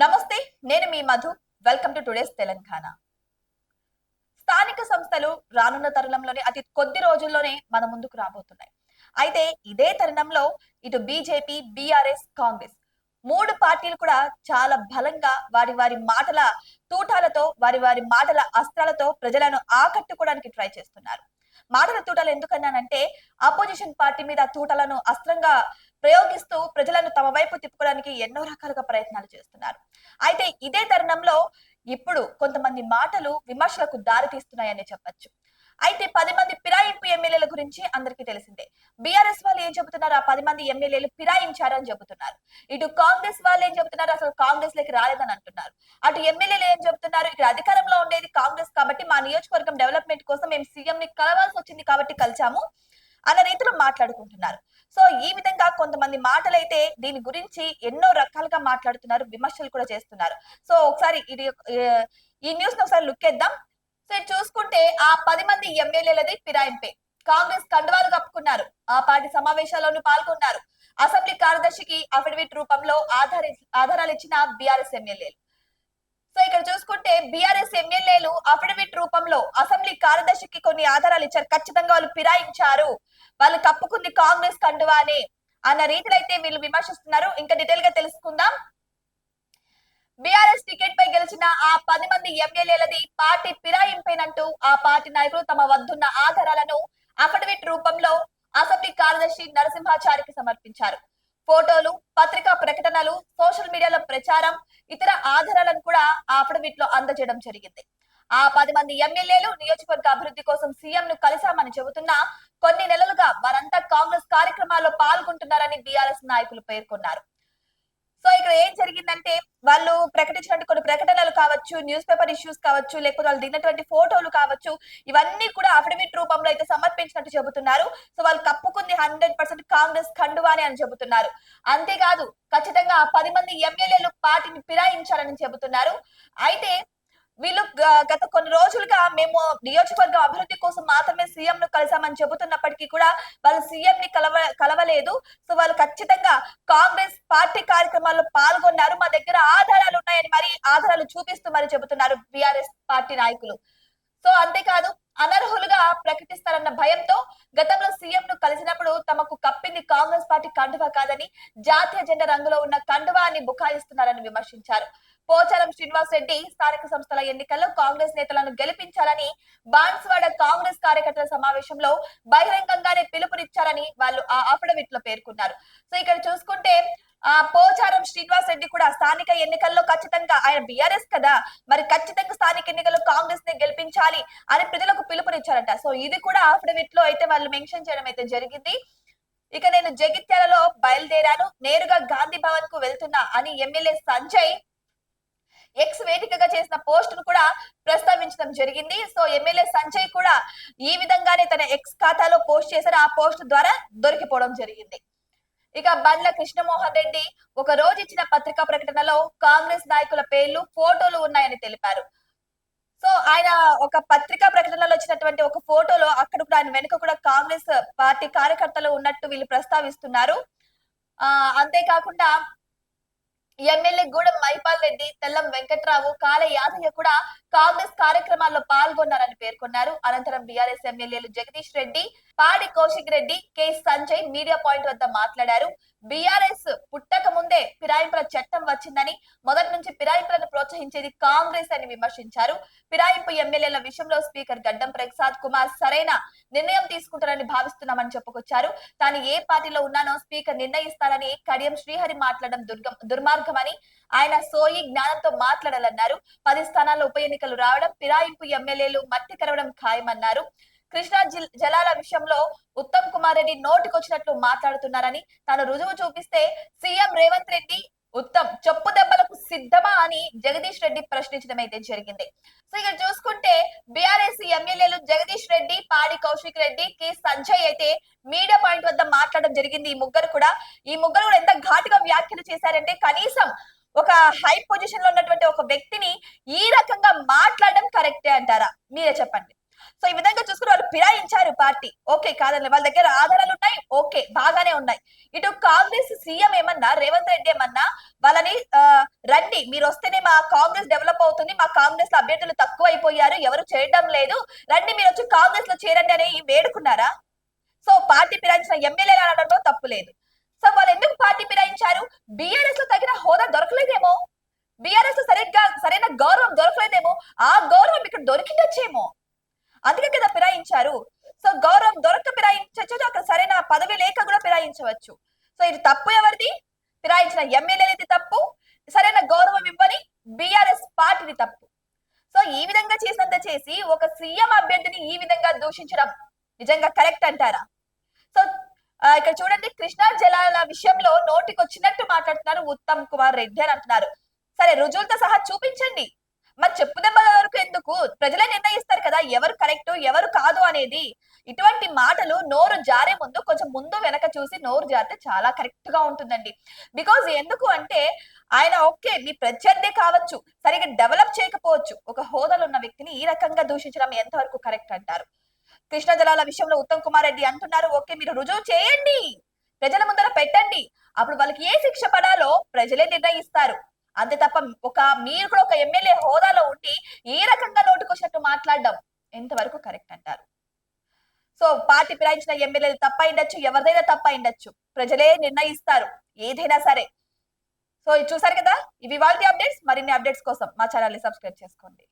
నమస్తే నేను మీ Madhu. Welcome to today's Telangana స్థానిక సంస్థలు రానున్న తరుణంలోనే అతి కొద్ది రోజుల్లోనే మన ముందుకు రాబోతున్నాయి. అయితే ఇదే తరుణంలో ఇటు బీజేపీ బీఆర్ఎస్ కాంగ్రెస్ మూడు పార్టీలు కూడా చాలా బలంగా వారి వారి మాటల తూటాలతో వారి వారి మాటల అస్త్రాలతో ప్రజలను ఆకట్టుకోవడానికి ట్రై చేస్తున్నారు. మాటల తూటాలు ఎందుకన్నానంటే అపోజిషన్ పార్టీ మీద తూటలను అస్త్రంగా ప్రయోగిస్తూ ప్రజలను తమ వైపు తిప్పుకోవడానికి ఎన్నో రకాలుగా ప్రయత్నాలు చేస్తున్నారు. అయితే ఇదే తరుణంలో ఇప్పుడు కొంతమంది మాటలు విమర్శలకు దారి తీస్తున్నాయని చెప్పొచ్చు. అయితే పది మంది ఫిరాయింపు ఎమ్మెల్యేల గురించి అందరికీ తెలిసిందే. బీఆర్ఎస్ వాళ్ళు ఏం చెబుతున్నారు? ఆ పది మంది ఎమ్మెల్యేలు ఫిరాయించారని చెబుతున్నారు. ఇటు కాంగ్రెస్ వాళ్ళు ఏం చెబుతున్నారు? అసలు కాంగ్రెస్లోకి రాలేదని అంటున్నారు. అటు ఎమ్మెల్యేలు ఏం చెబుతున్నారు? ఇక్కడ అధికారంలో ఉండేది కాంగ్రెస్ కాబట్టి మా నియోజకవర్గం డెవలప్మెంట్ కోసం మేము సీఎం ని కలవాల్సి వచ్చింది కాబట్టి కలిసాము అన్న రీతిలో మాట్లాడుకుంటున్నారు. సో ఈ విధంగా కొంతమంది మాటలైతే దీని గురించి ఎన్నో రకాలుగా మాట్లాడుతున్నారు విమర్శలు కూడా చేస్తున్నారు. సో ఒకసారి ఇది ఈ న్యూస్ని ఒకసారి లుక్ ఇద్దాం సో చూసుకుంటే ఆ పది మంది ఎమ్మెల్యేలది ఫిరాయింపే. కాంగ్రెస్ కండువాలు కప్పుకున్నారు. ఆ పార్టీ సమావేశాల్లోనూ పాల్గొన్నారు. అసెంబ్లీ కార్యదర్శికి అఫిడవిట్ రూపంలో ఆధార ఆధారాలు ఇచ్చిన బీఆర్ఎస్ ఎమ్మెల్యేలు. సో ఇక్కడ చూసుకుంటే బీఆర్ఎస్ ఎమ్మెల్యేలు అఫిడవిట్ రూపంలో అసెంబ్లీ కార్యదర్శికి కొన్ని ఆధారాలు ఇచ్చారు. ఖచ్చితంగా వాళ్ళు ఫిరాయించారు. వాళ్ళు కప్పుకుంది కాంగ్రెస్ కండువానే అన్న రీతిలో అయితే వీళ్ళు విమర్శిస్తున్నారు. ఇంకా డీటెయిల్గా తెలుసుకుందాం. బీఆర్ఎస్ టికెట్ పై గెలిచిన ఆ పది మంది ఎమ్మెల్యేలది పార్టీ ఫిరాయింపేనంటూ ఆ పార్టీ నాయకులు తమ వద్దున్న ఆధారాలను అఫిడవిట్ రూపంలో అసెంబ్లీ కార్యదర్శి నరసింహాచారికి సమర్పించారు. ఫోటోలు పత్రికా ప్రకటనలు సోషల్ మీడియాలో ప్రచారం ఇతర ఆధారాలను కూడా ఆ అఫిడవిట్లో అందజేయడం జరిగింది. ఆ పది మంది ఎమ్మెల్యేలు నియోజకవర్గ అభివృద్ధి కోసం సీఎం ను కలిశామని చెబుతున్నా కొన్ని నెలలుగా వారంతా కాంగ్రెస్ కార్యక్రమాల్లో పాల్గొంటున్నారని బీఆర్ఎస్ నాయకులు పేర్కొన్నారు. సో ఇక్కడ ఏం జరిగిందంటే వాళ్ళు ప్రకటించినట్టు కొన్ని ప్రకటనలు కావచ్చు న్యూస్ పేపర్ ఇష్యూస్ కావచ్చు లేకపోతే వాళ్ళు దిగినటువంటి ఫోటోలు కావచ్చు ఇవన్నీ కూడా అఫిడవిట్ రూపంలో అయితే సమర్పించినట్టు చెబుతున్నారు. సో వాళ్ళు కప్పుకుంది హండ్రెడ్ పర్సెంట్ కాంగ్రెస్ ఖండువాని అని చెబుతున్నారు. అంతేకాదు ఖచ్చితంగా పది మంది ఎమ్మెల్యేలు పార్టీని ఫిరాయించాలని చెబుతున్నారు. అయితే వీళ్ళు uh, గత కొన్ని రోజులుగా మేము నియోజకవర్గ అభివృద్ధి కోసం మాత్రమే సీఎం ను కలిసామని చెబుతున్నప్పటికీ కూడా వాళ్ళు సీఎం ని కలవ కలవలేదు. సో వాళ్ళు ఖచ్చితంగా కాంగ్రెస్ పార్టీ కార్యక్రమాల్లో పాల్గొన్నారు. మా దగ్గర ఆధారాలు ఉన్నాయని మరి ఆధారాలు చూపిస్తూ మరి చెబుతున్నారు బీఆర్ఎస్ పార్టీ నాయకులు. సో అంతేకాదు అనర్హులుగా ప్రకటిస్తారన్న భయంతో గతంలో సీఎం ను కలిసినప్పుడు తమకు కప్పింది కాంగ్రెస్ పార్టీ కండువా కాదని జాతీయ జెండా రంగులో ఉన్న కండువా అని బుకాయిస్తున్నారని విమర్శించారు. పోచారం శ్రీనివాస్ రెడ్డి స్థానిక సంస్థల ఎన్నికల్లో కాంగ్రెస్ నేతలను గెలిపించాలని బాన్స్వాడ కాంగ్రెస్ కార్యకర్తల సమావేశంలో బహిరంగంగానే పిలుపునిచ్చారని వాళ్ళు ఆ అఫిడవిట్లో పేర్కొన్నారు. సో ఇక్కడ చూసుకుంటే ఆ పోచారం శ్రీనివాస్ రెడ్డి కూడా స్థానిక ఎన్నికల్లో ఖచ్చితంగా ఆయన బిఆర్ఎస్ కదా మరి ఖచ్చితంగా స్థానిక ఎన్నికల్లో కాంగ్రెస్ని గెలిపించాలి అని ప్రజలకు పిలుపునిచ్చారట. సో ఇది కూడా అఫిడవిట్లో అయితే వాళ్ళు మెన్షన్ చేయడం అయితే జరిగింది. ఇక నేను జగిత్యాలలో బయలుదేరాను. నేరుగా గాంధీ భవన్కు వెళ్తున్నా అని ఎమ్మెల్యే సంజయ్ ఎక్స్ వేదికగా చేసిన పోస్ట్ను కూడా ప్రస్తావించడం జరిగింది. సో ఎమ్మెల్యే సంజయ్ కూడా ఈ విధంగానే తన ఎక్స్ ఖాతాలో పోస్ట్ చేశారు. ఆ పోస్ట్ ద్వారా దొరికిపోవడం జరిగింది. ఇక బండ్ల కృష్ణమోహన్ రెడ్డి ఒక రోజు ఇచ్చిన పత్రికా ప్రకటనలో కాంగ్రెస్ నాయకుల పేర్లు ఫోటోలు ఉన్నాయని తెలిపారు. సో ఆయన ఒక పత్రికా ప్రకటనలో వచ్చినటువంటి ఒక ఫోటోలో అక్కడ కూడా ఆయన వెనుక కూడా కాంగ్రెస్ పార్టీ కార్యకర్తలు ఉన్నట్టు వీళ్ళు ప్రస్తావిస్తున్నారు. ఆ అంతేకాకుండా ఎమ్మెల్యే గూడెం మైపాల్ రెడ్డి తెల్లం వెంకట్రావు కాల యాదయ్య కూడా కాంగ్రెస్ కార్యక్రమాల్లో పాల్గొన్నారని పేర్కొన్నారు. అనంతరం బీఆర్ఎస్ ఎమ్మెల్యేలు Jagadish Reddy Padi Kaushik Reddy K Sanjay media point వద్ద మాట్లాడారు. బీఆర్ఎస్ పుట్టక ముందే ఫిరాయింపుల చట్టం వచ్చిందని మొదటి నుంచి ఫిరాయింపులను ప్రోత్సహించేది కాంగ్రెస్ అని విమర్శించారు. ఫిరాయింపు ఎమ్మెల్యేల విషయంలో స్పీకర్ గడ్డం ప్రసాద్ కుమార్ సరైన? నిర్ణయం తీసుకుంటారని భావిస్తున్నామని చెప్పుకొచ్చారు. తాను ఏ పార్టీలో ఉన్నానో స్పీకర్ నిర్ణయిస్తారని కడియం శ్రీహరి మాట్లాడడం దుర్గం దుర్మార్గమని ఆయన సోయి జ్ఞానంతో మాట్లాడాలన్నారు. పది స్థానాల్లో ఉప ఎన్నికలు రావడం ఫిరాయింపు ఎమ్మెల్యేలు మట్టి కరవడం ఖాయమన్నారు. కృష్ణా జిల్- జలాల విషయంలో ఉత్తమ్ కుమార్ రెడ్డి నోటికొచ్చినట్లు మాట్లాడుతున్నారని తాను రుజువు చూపిస్తే సీఎం రేవంత్ రెడ్డి ఉత్తమ్ చెప్పు దెబ్బలకు సిద్ధమా అని జగదీష్ రెడ్డి ప్రశ్నించడం అయితే జరిగింది. సో ఇక్కడ చూసుకుంటే బీఆర్ఎస్ ఎమ్మెల్యేలు జగదీష్ రెడ్డి పాడి కౌశిక్ రెడ్డి కె సంజయ్ అయితే మీడియా పాయింట్ వద్ద మాట్లాడడం జరిగింది. ఈ ముగ్గురు కూడా ఈ ముగ్గురు కూడా ఎంత ఘాటుగా వ్యాఖ్యలు చేశారంటే కనీసం ఒక హై పొజిషన్లో ఉన్నటువంటి ఒక వ్యక్తిని ఈ రకంగా మాట్లాడడం కరెక్టే అంటారా? మీరే చెప్పండి. సో ఈ విధంగా చూసుకుని వాళ్ళు ఫిరాయించారు పార్టీ. ఓకే కాదండి వాళ్ళ దగ్గర ఆధారాలు ఉన్నాయి. ఓకే బాగానే ఉన్నాయి. ఇటు కాంగ్రెస్ సీఎం ఏమన్నా రేవంత్ రెడ్డి ఏమన్నా వాళ్ళని రండి మీరు వస్తేనే మా కాంగ్రెస్ డెవలప్ అవుతుంది మా కాంగ్రెస్లో అభ్యర్థులు తక్కువ అయిపోయారు ఎవరు చేయడం లేదు. రండి మీరు వచ్చి కాంగ్రెస్లో చేరండి అని వేడుకున్నారా? సో పార్టీ ఫిరాయించిన ఎమ్మెల్యేలు అనడంలో తప్పు లేదు. సో వాళ్ళు ఎందుకు పార్టీ ఫిరాయించారు? బీఆర్ఎస్లో తగిన హోదా దొరకలేదేమో? బీఆర్ఎస్ సరిగ్గా సరైన గౌరవం దొరకలేదేమో? ఆ గౌరవం ఇక్కడ దొరికిందొచ్చేమో? అందుకే కదా ఫిరాయించారు సో గౌరవం దొరక ఫిరాయించవచ్చు అక్కడ సరైన పదవి లేక కూడా ఫిరాయించవచ్చు సో ఇది తప్పు ఎవరిది? ఫిరాయించిన ఎమ్మెల్యేది తప్పు సరైన గౌరవం ఇవ్వని బిఆర్ఎస్ పార్టీది తప్పు. సో ఈ విధంగా చేసినంత చేసి ఒక సీఎం అభ్యర్థిని ఈ విధంగా దూషించడం నిజంగా కరెక్ట్ అంటారా? సో ఇక్కడ చూడండి కృష్ణా జలాల విషయంలో నోటికి వచ్చినట్టు మాట్లాడుతున్నారు ఉత్తమ్ కుమార్ రెడ్డి అని అంటున్నారు. సరే రుజువులతో సహా చూపించండి. మరి చెప్పుదెబ్బ వరకు ఎందుకు? ప్రజలే నిర్ణయిస్తారు కదా ఎవరు కరెక్ట్ ఎవరు కాదు అనేది. ఇటువంటి మాటలు నోరు జారే ముందు కొంచెం ముందు వెనక చూసి నోరు జారితే చాలా కరెక్ట్గా ఉంటుందండి. బికాజ్ ఎందుకు అంటే ఆయన ఓకే మీ ప్రత్యర్థి కావచ్చు సరిగా డెవలప్ చేయకపోవచ్చు. ఒక హోదాలో ఉన్న వ్యక్తిని ఈ రకంగా దూషించడం ఎంతవరకు కరెక్ట్ అంటారు? కృష్ణా జలాల విషయంలో ఉత్తమ్ కుమార్ రెడ్డి అంటున్నారు ఓకే మీరు రుజువు చేయండి ప్రజల ముందర పెట్టండి. అప్పుడు వాళ్ళకి ఏ శిక్ష పడాలో ప్రజలే నిర్ణయిస్తారు. అంతే తప్ప ఒక మీరు కూడా ఒక ఎమ్మెల్యే హోదాలో ఉండి ఏ రకంగా నోటుకొచ్చినట్టు మాట్లాడడం ఎంతవరకు కరెక్ట్ అంటారు? సో పార్టీ ఫిరాయించిన ఎమ్మెల్యేలు తప్ప ఉండొచ్చు ఎవరిదైనా తప్ప ఉండొచ్చు ప్రజలే నిర్ణయిస్తారు ఏదైనా సరే. సో ఇది చూసారు కదా? ఇవి వాళ్ళ అప్డేట్స్. మరిన్ని అప్డేట్స్ కోసం మా ఛానల్ని సబ్స్క్రైబ్ చేసుకోండి.